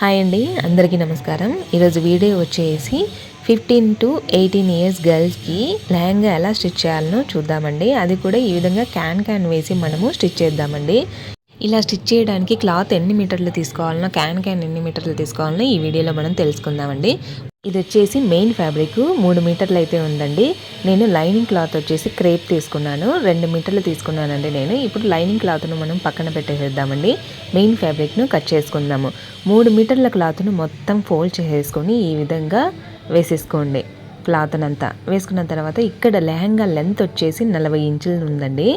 Hi అండి అందరికీ నమస్కారం. ఈరోజు వీడియో వచ్చేసి ఫిఫ్టీన్ టు ఎయిటీన్ ఇయర్స్ గర్ల్స్కి లెహంగా ఎలా స్టిచ్ చేయాలనో చూద్దామండి. అది కూడా ఈ విధంగా క్యాన్ క్యాన్ వేసి మనము స్టిచ్ చేద్దామండి. ఇలా స్టిచ్ చేయడానికి క్లాత్ ఎన్ని మీటర్లు తీసుకోవాలనో క్యాన్ క్యాన్ ఎన్ని మీటర్లు తీసుకోవాలనో ఈ వీడియోలో మనం తెలుసుకుందామండి. ఇది వచ్చేసి మెయిన్ ఫ్యాబ్రిక్ మూడు మీటర్లు అయితే ఉందండి. నేను లైనింగ్ క్లాత్ వచ్చేసి క్రేప్ తీసుకున్నాను. రెండు మీటర్లు తీసుకున్నానండి నేను. ఇప్పుడు లైనింగ్ క్లాత్ను మనం పక్కన పెట్టేసేద్దామండి. మెయిన్ ఫ్యాబ్రిక్ను కట్ చేసుకుందాము. మూడు మీటర్ల క్లాత్ను మొత్తం ఫోల్డ్ చేసేసుకొని ఈ విధంగా వేసేసుకోండి. క్లాత్ అంతా వేసుకున్న తర్వాత ఇక్కడ లెహంగా లెంత్ వచ్చేసి నలభై ఇంచులు ఉందండి.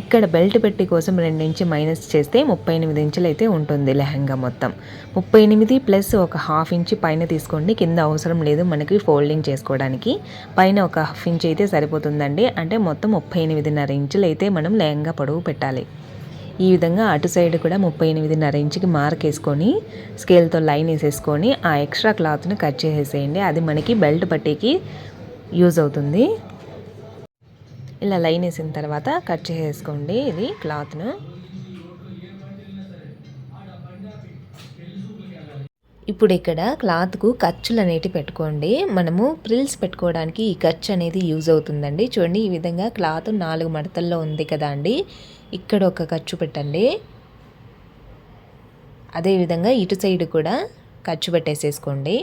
ఇక్కడ బెల్ట్ పెట్టి కోసం రెండు ఇంచు మైనస్ చేస్తే ముప్పై ఎనిమిది ఇంచులు అయితే ఉంటుంది లెహంగా మొత్తం. ముప్పై ఎనిమిది ప్లస్ ఒక హాఫ్ ఇంచ్ పైన తీసుకోండి. కింద అవసరం లేదు మనకి ఫోల్డింగ్ చేసుకోవడానికి. పైన ఒక హాఫ్ ఇంచ్ అయితే సరిపోతుందండి. అంటే మొత్తం ముప్పై ఎనిమిదిన్నర ఇంచులు అయితే మనం లెహంగా పొడవు పెట్టాలి. ఈ విధంగా అటు సైడ్ కూడా ముప్పై ఎనిమిదిన్నర ఇంచుకి మార్క్ వేసుకొని స్కేల్తో లైన్ వేసేసుకొని ఆ ఎక్స్ట్రా క్లాత్ని కట్ చేసేసేయండి. అది మనకి బెల్ట్ పట్టీకి యూజ్ అవుతుంది. ఇలా లైన్ వేసిన తర్వాత కట్ చేసేసుకోండి ఇది క్లాత్ను ఇప్పుడు ఇక్కడ క్లాత్కు ఖర్చులు అనేవి పెట్టుకోండి. మనము ప్రిల్స్ పెట్టుకోవడానికి ఈ ఖర్చు అనేది యూజ్ అవుతుందండి. చూడండి ఈ విధంగా క్లాత్ నాలుగు మడతల్లో ఉంది కదా అండి. ఇక్కడ ఒక ఖర్చు పెట్టండి. అదేవిధంగా ఇటు సైడ్ కూడా ఖర్చు పెట్టేసేసుకోండి.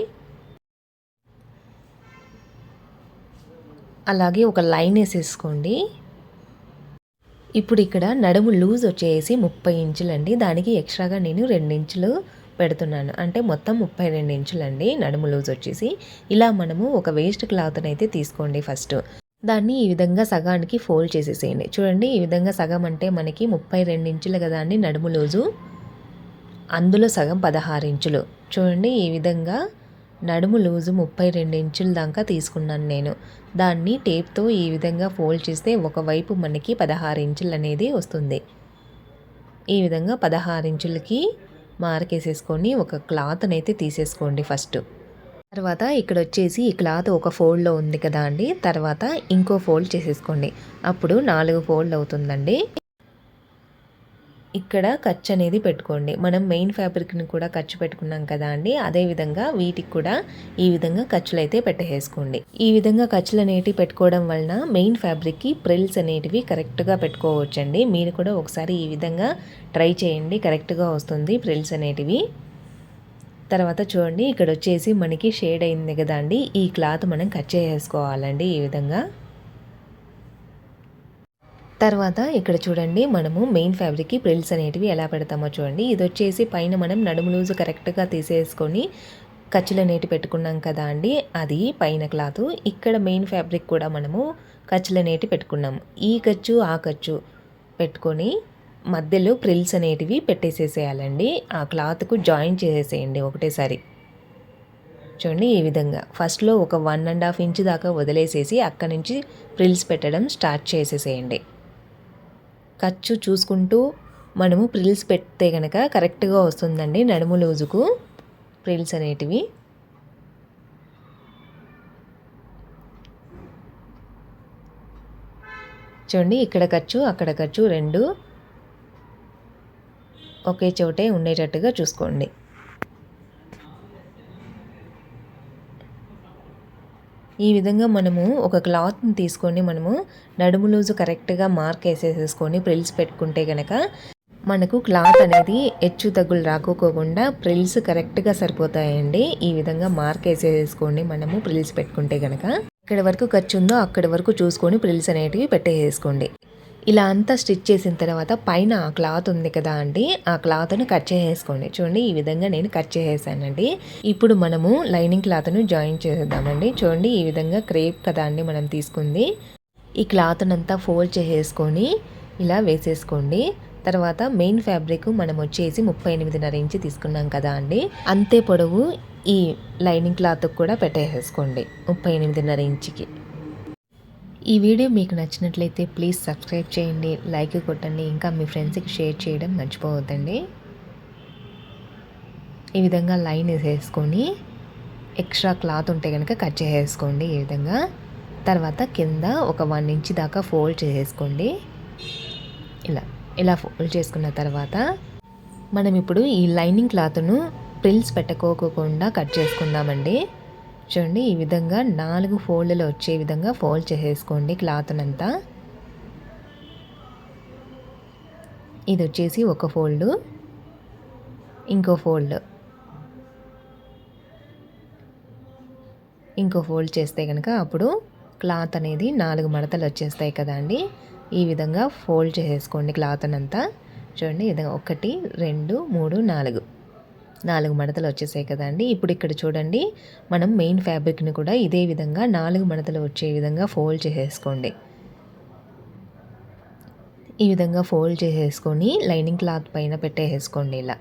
అలాగే ఒక లైన్ వేసేసుకోండి. ఇప్పుడు ఇక్కడ నడుము లూజ్ వచ్చేసి ముప్పై ఇంచులండి. దానికి ఎక్స్ట్రాగా నేను రెండు ఇంచులు పెడుతున్నాను. అంటే మొత్తం ముప్పై రెండు ఇంచులండి నడుము లూజ్ వచ్చేసి. ఇలా మనము ఒక వేస్ట్ క్లాత్ని అయితే తీసుకోండి ఫస్ట్. దాన్ని ఈ విధంగా సగానికి ఫోల్డ్ చేసేసేయండి. చూడండి ఈ విధంగా సగం అంటే మనకి ముప్పై రెండు ఇంచులు కదా అండి నడుము లూజు. అందులో సగం పదహారు ఇంచులు. చూడండి ఈ విధంగా నడుము లూజు ముప్పై రెండు ఇంచుల దాకా తీసుకున్నాను నేను. దాన్ని టేప్తో ఈ విధంగా ఫోల్డ్ చేస్తే ఒకవైపు మనకి పదహారు ఇంచులు అనేది వస్తుంది. ఈ విధంగా పదహారు ఇంచులకి మార్కేసేసుకొని ఒక క్లాత్ని అయితే తీసేసుకోండి ఫస్ట్. తర్వాత ఇక్కడ వచ్చేసి ఈ క్లాత్ ఒక ఫోల్డ్లో ఉంది కదా అండి. తర్వాత ఇంకో ఫోల్డ్ చేసేసుకోండి. అప్పుడు నాలుగు ఫోల్డ్ అవుతుందండి. ఇక్కడ ఖర్చు అనేది పెట్టుకోండి. మనం మెయిన్ ఫ్యాబ్రిక్ని కూడా ఖర్చు పెట్టుకున్నాం కదా అండి. అదేవిధంగా వీటికి కూడా ఈ విధంగా ఖర్చులు అయితే పెట్టేసుకోండి. ఈ విధంగా ఖర్చులు అనేటివి పెట్టుకోవడం వలన మెయిన్ ఫ్యాబ్రిక్కి ప్రిల్స్ అనేటివి కరెక్ట్గా పెట్టుకోవచ్చండి. మీరు కూడా ఒకసారి ఈ విధంగా ట్రై చేయండి. కరెక్ట్గా వస్తుంది ప్రిల్స్ అనేటివి. తర్వాత చూడండి ఇక్కడ వచ్చేసి మనకి షేడ్ అయింది కదా అండి. ఈ క్లాత్ మనం కట్ చేసుకోవాలండి ఈ విధంగా. తర్వాత ఇక్కడ చూడండి మనము మెయిన్ ఫ్యాబ్రిక్కి ప్రిల్స్ అనేటివి ఎలా పెడతామో చూడండి. ఇది వచ్చేసి పైన మనం నడుము లూజు కరెక్ట్గా తీసేసుకొని ఖర్చులు అనేటి పెట్టుకున్నాం కదా అండి. అది పైన క్లాత్. ఇక్కడ మెయిన్ ఫ్యాబ్రిక్ కూడా మనము ఖర్చులు అనేటి పెట్టుకున్నాము ఈ ఖర్చు ఆ ఖర్చు పెట్టుకొని మధ్యలో ప్రిల్స్ అనేటివి పెట్టేసేసేయాలండి. ఆ క్లాత్కు జాయిన్ చేసేసేయండి ఒకటేసారి. చూడండి ఈ విధంగా. ఫస్ట్లో ఒక వన్ అండ్ హాఫ్ ఇంచ్ దాకా వదిలేసేసి అక్కడి నుంచి ప్రిల్స్ పెట్టడం స్టార్ట్ చేసేసేయండి. ఖర్చు చూసుకుంటూ మనము ప్రిల్స్ పెడితే కనుక కరెక్ట్గా వస్తుందండి నడుము లూజుకు ప్రిల్స్ అనేటివి. చూడండి ఇక్కడ ఖర్చు అక్కడ ఖర్చు రెండు. ఒకే చోటే ఉండేటట్టుగా చూసుకోండి. ఈ విధంగా మనము ఒక క్లాత్ని తీసుకొని మనము నడుము లూజు కరెక్ట్గా మార్క్ వేసేసేసుకొని ప్రిల్స్ పెట్టుకుంటే కనుక మనకు క్లాత్ అనేది హెచ్చు తగ్గులు రాకోకుండా ప్రిల్స్ కరెక్ట్గా సరిపోతాయండి. ఈ విధంగా మార్క్ వేసేసుకోండి మనము ప్రిల్స్ పెట్టుకుంటే కనుక ఎక్కడి వరకు ఖర్చు ఉందో అక్కడి వరకు చూసుకొని ప్రిల్స్ అనేటివి పెట్టేసేసుకోండి. ఇలా అంతా స్టిచ్ చేసిన తర్వాత పైన ఆ క్లాత్ ఉంది కదా అండి ఆ క్లాత్ను కట్ చేసేసుకోండి. చూడండి ఈ విధంగా నేను కట్ చేసేసానండి. ఇప్పుడు మనము లైనింగ్ క్లాత్ను జాయిన్ చేసేద్దామండి. చూడండి ఈ విధంగా క్రేప్ కదా అండి మనం తీసుకుంది. ఈ క్లాత్నంతా ఫోల్డ్ చేసేసుకొని ఇలా వేసేసుకోండి. తర్వాత మెయిన్ ఫ్యాబ్రిక్ మనం వచ్చేసి ముప్పై ఎనిమిదిన్నర ఇంచి తీసుకున్నాం కదా అండి. అంతే పొడవు ఈ లైనింగ్ క్లాత్ కూడా పెట్టేసేసుకోండి ముప్పై ఎనిమిదిన్నర ఇంచుకి. ఈ వీడియో మీకు నచ్చినట్లయితే ప్లీజ్ సబ్స్క్రైబ్ చేయండి లైక్ కొట్టండి ఇంకా మీ ఫ్రెండ్స్కి షేర్ చేయడం మర్చిపోవద్దండి. ఈ విధంగా లైన్ వేసేసుకొని ఎక్స్ట్రా క్లాత్ ఉంటే కనుక కట్ చేసేసుకోండి ఈ విధంగా. తర్వాత కింద ఒక వన్ ఇంచ్ దాకా ఫోల్డ్ చేసేసుకోండి. ఇలా ఇలా ఫోల్డ్ చేసుకున్న తర్వాత మనం ఇప్పుడు ఈ లైనింగ్ క్లాత్ను ప్రిల్స్ పెట్టుకోకుండా కట్ చేసుకుందామండి. చూడండి ఈ విధంగా నాలుగు ఫోల్డ్లు వచ్చే విధంగా ఫోల్డ్ చేసేసుకోండి క్లాత్నంతా. ఇది వచ్చేసి ఒక ఫోల్డ్ ఇంకో ఫోల్డ్. ఇంకో ఫోల్డ్ చేస్తే కనుక అప్పుడు క్లాత్ అనేది నాలుగు మడతలు వచ్చేస్తాయి కదండి ఈ విధంగా ఫోల్డ్ చేసేసుకోండి క్లాత్ అంతా చూడండి ఈ విధంగా ఒకటి రెండు మూడు నాలుగు. నాలుగు మడతలు వచ్చేసాయి కదండి ఇప్పుడు ఇక్కడ చూడండి మనం మెయిన్ ఫ్యాబ్రిక్ని కూడా ఇదే విధంగా నాలుగు మడతలు వచ్చే విధంగా ఫోల్డ్ చేసేసుకోండి. ఈ విధంగా ఫోల్డ్ చేసేసుకొని లైనింగ్ క్లాత్ పైన పెట్టేసుకోండి ఇలా.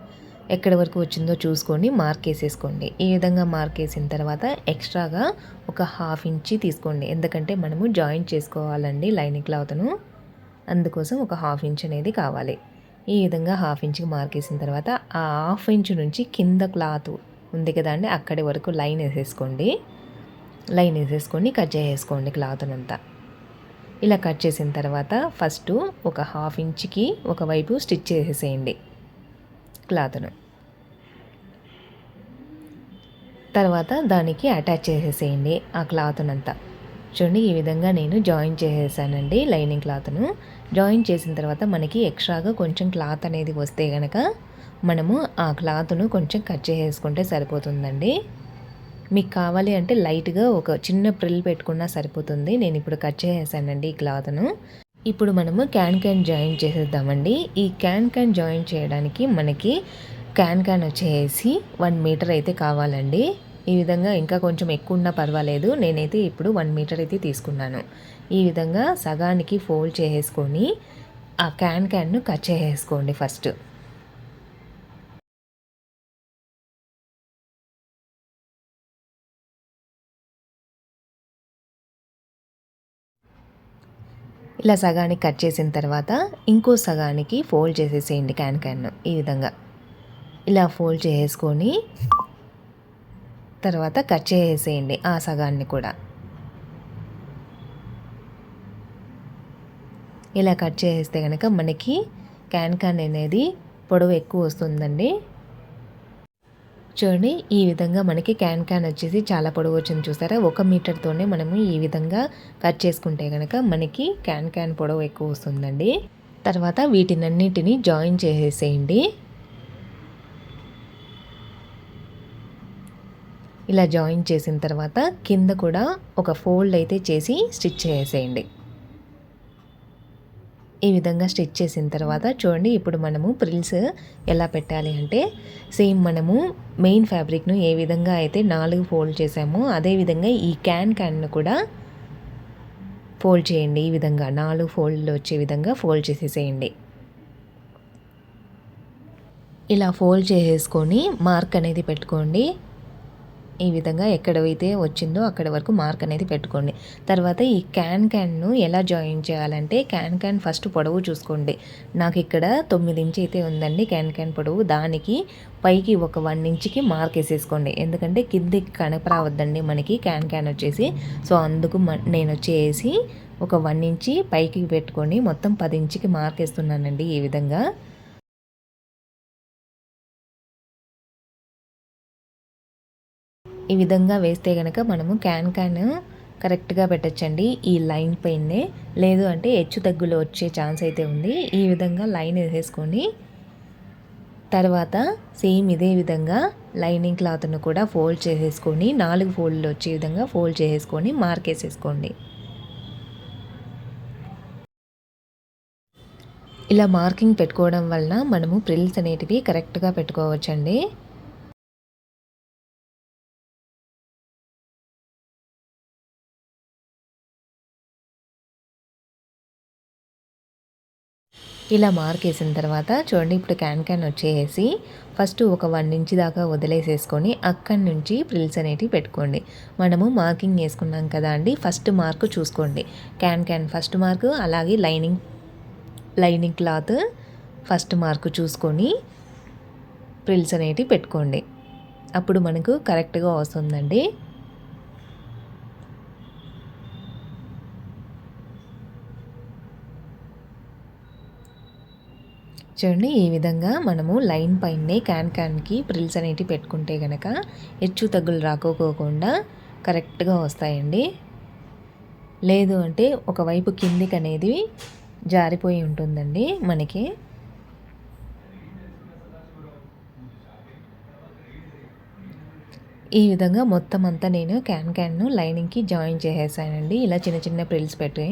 ఎక్కడి వరకు వచ్చిందో చూసుకొని మార్క్ వేసేసుకోండి. ఈ విధంగా మార్క్ వేసిన తర్వాత ఎక్స్ట్రాగా ఒక హాఫ్ ఇంచి తీసుకోండి. ఎందుకంటే మనము జాయింట్ చేసుకోవాలండి లైనింగ్ క్లాత్ను అందుకోసం ఒక హాఫ్ ఇంచ్ అనేది కావాలి. ఈ విధంగా హాఫ్ ఇంచ్కి మార్క్ వేసిన తర్వాత ఆ హాఫ్ ఇంచ్ నుంచి కింద క్లాత్ ఉంది కదా అండి అక్కడి వరకు లైన్ వేసేసుకోండి. లైన్ వేసేసుకొని కట్ చేసేసుకోండి క్లాత్నంతా. ఇలా కట్ చేసిన తర్వాత ఫస్ట్ ఒక హాఫ్ ఇంచ్కి ఒకవైపు స్టిచ్ చేసేసేయండి క్లాత్ను. తర్వాత దానికి అటాచ్ చేసేసేయండి ఆ క్లాత్నంతా. చూడండి ఈ విధంగా నేను జాయిన్ చేసేసానండి లైనింగ్ క్లాత్ను జాయిన్ చేసిన తర్వాత మనకి ఎక్స్ట్రాగా కొంచెం క్లాత్ అనేది వస్తే కనుక మనము ఆ క్లాత్ను కొంచెం కట్ చేసేసుకుంటే సరిపోతుందండి. మీకు కావాలి అంటే లైట్గా ఒక చిన్న ప్రిల్ పెట్టుకున్నా సరిపోతుంది. నేను ఇప్పుడు కట్ చేసేసానండి ఈ క్లాత్ను ఇప్పుడు మనము క్యాన్ క్యాన్ జాయిన్ చేసేద్దామండి. ఈ క్యాన్ క్యాన్ జాయిన్ చేయడానికి మనకి క్యాన్ క్యాన్ వచ్చేసి వన్ మీటర్ అయితే కావాలండి. ఈ విధంగా ఇంకా కొంచెం ఎక్కువ ఉన్నా పర్వాలేదు. నేనైతే ఇప్పుడు వన్ మీటర్ అయితే తీసుకున్నాను. ఈ విధంగా సగానికి ఫోల్డ్ చేసేసుకొని ఆ క్యాన్ క్యాన్ను కట్ చేసేసుకోండి ఫస్ట్. ఇలా సగానికి కట్ చేసిన తర్వాత ఇంకో సగానికి ఫోల్డ్ చేసేసేయండి క్యాన్ క్యాన్ ఈ విధంగా. ఇలా ఫోల్డ్ చేసుకొని తర్వాత కట్ చేసేయండి ఆ సగాన్ని కూడా. ఇలా కట్ చేసేస్తే కనుక మనకి క్యాన్ క్యాన్ అనేది పొడవు ఎక్కువ వస్తుందండి. చూడండి ఈ విధంగా మనకి క్యాన్ క్యాన్ వచ్చేసి చాలా పొడవు వచ్చింది చూసారా? ఒక మీటర్తోనే మనము ఈ విధంగా కట్ చేసుకుంటే కనుక మనకి క్యాన్ క్యాన్ పొడవు ఎక్కువ వస్తుందండి. తర్వాత వీటినన్నిటిని జాయిన్ చేసేసేయండి ఇలా జాయిన్ చేసిన తర్వాత కింద కూడా ఒక ఫోల్డ్ అయితే చేసి స్టిచ్ చేసేయండి. ఈ విధంగా స్టిచ్ చేసిన తర్వాత చూడండి ఇప్పుడు మనము ప్రిల్స్ ఎలా పెట్టాలి అంటే సేమ్ మనము మెయిన్ ఫ్యాబ్రిక్ను ఏ విధంగా అయితే నాలుగు ఫోల్డ్ చేసామో అదేవిధంగా ఈ క్యాన్ క్యాన్ను కూడా ఫోల్డ్ చేయండి. ఈ విధంగా నాలుగు ఫోల్డ్లు వచ్చే విధంగా ఫోల్డ్ చేసేసేయండి. ఇలా ఫోల్డ్ చేసేసుకొని మార్క్ అనేది పెట్టుకోండి. ఈ విధంగా ఎక్కడైతే వచ్చిందో అక్కడ వరకు మార్క్ అనేది పెట్టుకోండి. తర్వాత ఈ క్యాన్ క్యాన్ను ఎలా జాయిన్ చేయాలంటే క్యాన్ క్యాన్ ఫస్ట్ పొడవు చూసుకోండి. నాకు ఇక్కడ తొమ్మిది ఇంచ్ అయితే ఉందండి క్యాన్ క్యాన్ పొడవు. దానికి పైకి ఒక వన్ ఇంచ్కి మార్క్ వేసేసుకోండి. ఎందుకంటే కిందికి కనపరావద్దండి మనకి క్యాన్ క్యాన్ వచ్చేసి. సో అందుకు నేను వచ్చేసి ఒక వన్ ఇంచి పైకి పెట్టుకొని మొత్తం పది ఇంచుకి మార్క్ వేస్తున్నానండి ఈ విధంగా. ఈ విధంగా వేస్తే కనుక మనము క్యాన్ క్యాన్ కరెక్ట్గా పెట్టచ్చండి. ఈ లైన్ పైనే లేదు అంటే హెచ్చు తగ్గులు వచ్చే ఛాన్స్ అయితే ఉంది. ఈ విధంగా లైన్ వేసేసుకొని తర్వాత సేమ్ ఇదే విధంగా లైనింగ్ క్లాత్ను కూడా ఫోల్డ్ చేసేసుకొని నాలుగు ఫోల్డ్లు వచ్చే విధంగా ఫోల్డ్ చేసేసుకొని మార్క్ వేసేసుకోండి. ఇలా మార్కింగ్ పెట్టుకోవడం వలన మనము ప్రిల్స్ అనేటివి కరెక్ట్గా పెట్టుకోవచ్చండి. ఇలా మార్క్ వేసిన తర్వాత చూడండి ఇప్పుడు క్యాన్ క్యాన్ వచ్చేసి ఫస్ట్ ఒక వన్ ఇంచ్ దాకా వదిలేసేసుకొని అక్కడి నుంచి ప్రిల్స్ అనేటివి పెట్టుకోండి. మనము మార్కింగ్ వేసుకున్నాం కదా అండి ఫస్ట్ మార్క్ చూసుకోండి. క్యాన్ క్యాన్ ఫస్ట్ మార్క్ అలాగే lining lining cloth first mark చూసుకొని ప్రిల్స్ అనేటివి పెట్టుకోండి. అప్పుడు మనకు కరెక్ట్గా వస్తుందండి. చూడండి ఈ విధంగా మనము లైన్ పైనే క్యాన్ క్యాన్కి ప్రిల్స్ అనేటివి పెట్టుకుంటే కనుక హెచ్చు తగ్గులు రాకోకోకుండా కరెక్ట్గా వస్తాయండి. లేదు అంటే ఒకవైపు కిందికి అనేది జారిపోయి ఉంటుందండి మనకి. ఈ విధంగా మొత్తం అంతా నేను క్యాన్ క్యాన్ను లైనింగ్కి జాయిన్ చేసేసానండి. ఇలా చిన్న చిన్న ప్రిల్స్ పెట్టి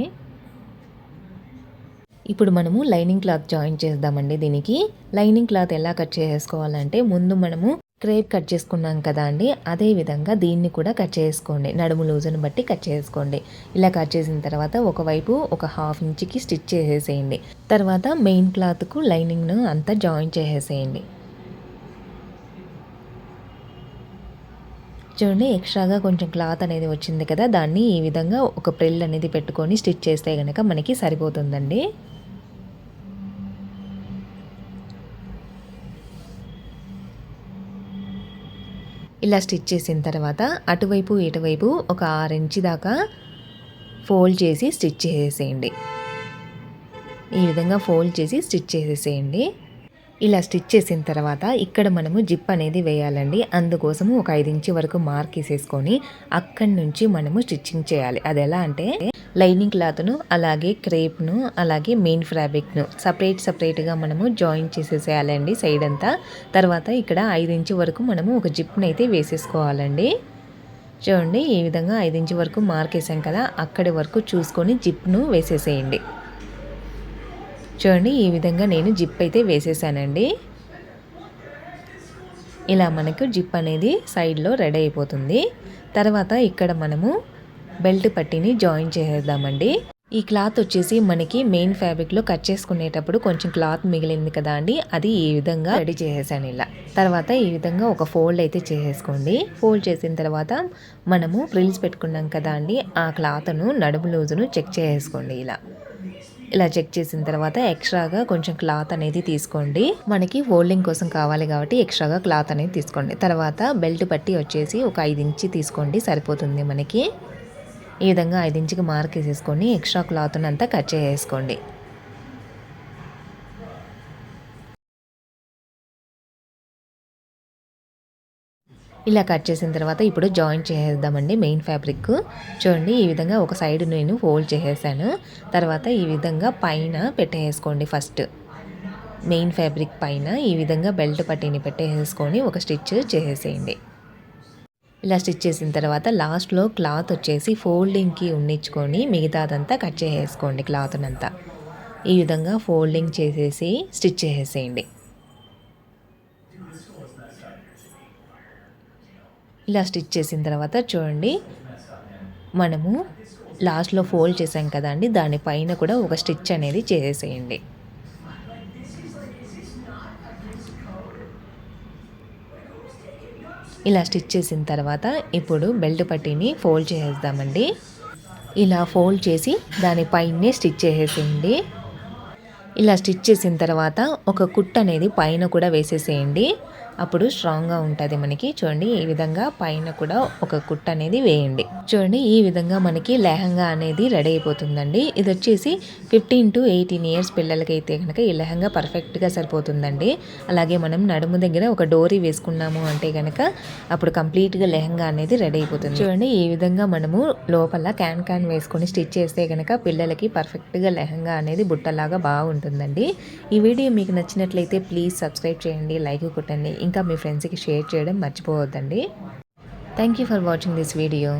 ఇప్పుడు మనము లైనింగ్ క్లాత్ జాయిన్ చేద్దామండి దీనికి. లైనింగ్ క్లాత్ ఎలా కట్ చేసుకోవాలంటే ముందు మనము క్రేప్ కట్ చేసుకున్నాం కదా అండి అదే విధంగా దీన్ని కూడా కట్ చేసుకోండి. నడుము లూజును బట్టి కట్ చేసుకోండి. ఇలా కట్ చేసిన తర్వాత ఒకవైపు ఒక హాఫ్ ఇంచ్కి స్టిచ్ చేసేసేయండి. తర్వాత మెయిన్ క్లాత్కు లైనింగ్ను అంతా జాయిన్ చేసేసేయండి. చూడండి ఎక్స్ట్రాగా కొంచెం క్లాత్ అనేది వచ్చింది కదా దాన్ని ఈ విధంగా ఒక ప్రిల్ అనేది పెట్టుకొని స్టిచ్ చేస్తే కనుక మనకి సరిపోతుందండి. ఇలా స్టిచ్ చేసిన తర్వాత అటువైపు ఇటువైపు ఒక ఆరించి దాకా ఫోల్డ్ చేసి స్టిచ్ చేసేసేయండి. ఈ విధంగా ఫోల్డ్ చేసి స్టిచ్ చేసేసేయండి. ఇలా స్టిచ్ చేసిన తర్వాత ఇక్కడ మనము జిప్ అనేది వేయాలండి. అందుకోసము ఒక ఐదు ఇంచు వరకు మార్క్ వేసేసుకొని అక్కడి నుంచి మనము స్టిచ్చింగ్ చేయాలి. అది ఎలా అంటే లైనింగ్ క్లాత్ను అలాగే క్రేప్ను అలాగే మెయిన్ ఫ్యాబ్రిక్ను. సపరేట్ సపరేట్గా మనము జాయిన్ చేసేసేయాలండి సైడ్ అంతా తర్వాత ఇక్కడ ఐదు ఇంచు వరకు మనము ఒక జిప్ని అయితే వేసేసుకోవాలండి. చూడండి ఈ విధంగా ఐదు ఇంచు వరకు మార్క్ వేసాం కదా అక్కడి వరకు చూసుకొని జిప్ను వేసేసేయండి. చూడండి ఈ విధంగా నేను జిప్ అయితే వేసేసానండి. ఇలా మనకు జిప్ అనేది సైడ్లో రెడీ అయిపోతుంది. తర్వాత ఇక్కడ మనము బెల్ట్ పట్టిని జాయిన్ చేసేద్దామండి ఈ క్లాత్ వచ్చేసి మనకి మెయిన్ ఫ్యాబ్రిక్లో కట్ చేసుకునేటప్పుడు కొంచెం క్లాత్ మిగిలింది కదా అండి అది ఈ విధంగా రెడీ చేసేసాను ఇలా. తర్వాత ఈ విధంగా ఒక ఫోల్డ్ అయితే చేసేసుకోండి. ఫోల్డ్ చేసిన తర్వాత మనము ప్రిల్స్ పెట్టుకున్నాం కదా అండి ఆ క్లాత్ను నడుము లూజును చెక్ చేసేసుకోండి ఇలా. ఇలా చెక్ చేసిన తర్వాత ఎక్స్ట్రాగా కొంచెం క్లాత్ అనేది తీసుకోండి. మనకి ఫోల్డింగ్ కోసం కావాలి కాబట్టి ఎక్స్ట్రాగా క్లాత్ అనేది తీసుకోండి. తర్వాత బెల్ట్ పట్టి వచ్చేసి ఒక ఐదు ఇంచి తీసుకోండి సరిపోతుంది మనకి. ఈ విధంగా ఐదు మార్క్ వేసేసుకొని ఎక్స్ట్రా క్లాత్ని అంతా కట్ చేసేసుకోండి. ఇలా కట్ చేసిన తర్వాత ఇప్పుడు జాయిన్ చేసేద్దామండి మెయిన్ ఫ్యాబ్రిక్. చూడండి ఈ విధంగా ఒక సైడ్ నేను ఫోల్డ్ చేసేసాను. తర్వాత ఈ విధంగా పైన పెట్టేసుకోండి ఫస్ట్. మెయిన్ ఫ్యాబ్రిక్ పైన ఈ విధంగా బెల్ట్ పట్టీని పెట్టేసుకొని ఒక స్టిచ్ చేసేసేయండి ఇలా స్టిచ్ చేసిన తర్వాత లాస్ట్లో క్లాత్ వచ్చేసి ఫోల్డింగ్కి ఉన్నించుకొని మిగతాదంతా కట్ చేసేసుకోండి క్లాత్నంతా. ఈ విధంగా ఫోల్డింగ్ చేసేసి స్టిచ్ చేసేసేయండి. ఇలా స్టిచ్ చేసిన తర్వాత చూడండి మనము లాస్ట్లో ఫోల్డ్ చేసాం కదండి దానిపైన కూడా ఒక స్టిచ్ అనేది చేసేసేయండి. ఇలా స్టిచ్ చేసిన తర్వాత ఇప్పుడు బెల్ట్ పట్టీని ఫోల్డ్ చేసేద్దామండి. ఇలా ఫోల్డ్ చేసి దానిపైనే స్టిచ్ చేసేసేయండి. ఇలా స్టిచ్ చేసిన తర్వాత ఒక కుట్ అనేది పైన కూడా వేసేసేయండి. అప్పుడు స్ట్రాంగ్గా ఉంటుంది మనకి. చూడండి ఈ విధంగా పైన కూడా ఒక కుట్ అనేది వేయండి. చూడండి ఈ విధంగా మనకి లెహంగా అనేది రెడీ అయిపోతుందండి. ఇది వచ్చేసి ఫిఫ్టీన్ టు ఎయిటీన్ ఇయర్స్ పిల్లలకైతే కనుక ఈ లెహంగా పర్ఫెక్ట్గా సరిపోతుందండి. అలాగే మనం నడుము దగ్గర ఒక డోరీ వేసుకున్నాము అంటే కనుక అప్పుడు కంప్లీట్గా లెహంగా అనేది రెడీ అయిపోతుంది. చూడండి ఈ విధంగా మనము లోపల క్యాన్ క్యాన్ వేసుకొని స్టిచ్ చేస్తే కనుక పిల్లలకి పర్ఫెక్ట్గా లెహంగా అనేది బుట్టలాగా బాగుంటుందండి. ఈ వీడియో మీకు నచ్చినట్లయితే ప్లీజ్ సబ్స్క్రైబ్ చేయండి లైక్ కొట్టండి. ఇంకా మీ ఫ్రెండ్స్కి షేర్ చేయడం మర్చిపోవద్దండి. Thank you for watching this video